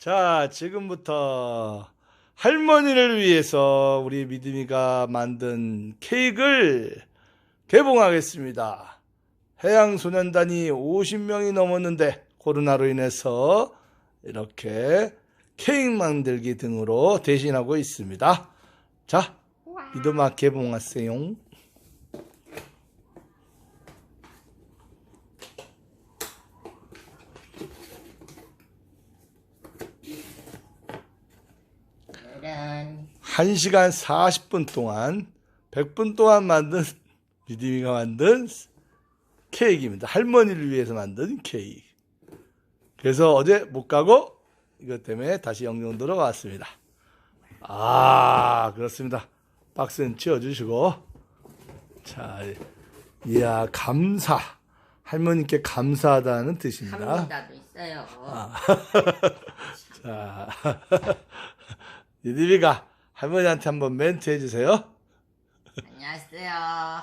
자, 지금부터 할머니를 위해서 우리 믿음이가 만든 케이크를 개봉하겠습니다. 해양소년단이 50명이 넘었는데 코로나로 인해서 이렇게 케이크 만들기 등으로 대신하고 있습니다. 자, 믿음아 개봉하세요. 1시간 40분 동안 100분 동안 만든 믿음이가 만든 케이크입니다. 할머니를 위해서 만든 케이크. 그래서 어제 못 가고 이것 때문에 다시 영종도로 왔습니다. 아, 그렇습니다. 박스는 치워주시고. 자, 이야, 감사. 할머니께 감사하다는 뜻입니다. 감사도 있어요. 자, 니디비가 할머니한테 한번 멘트 해주세요. 안녕하세요.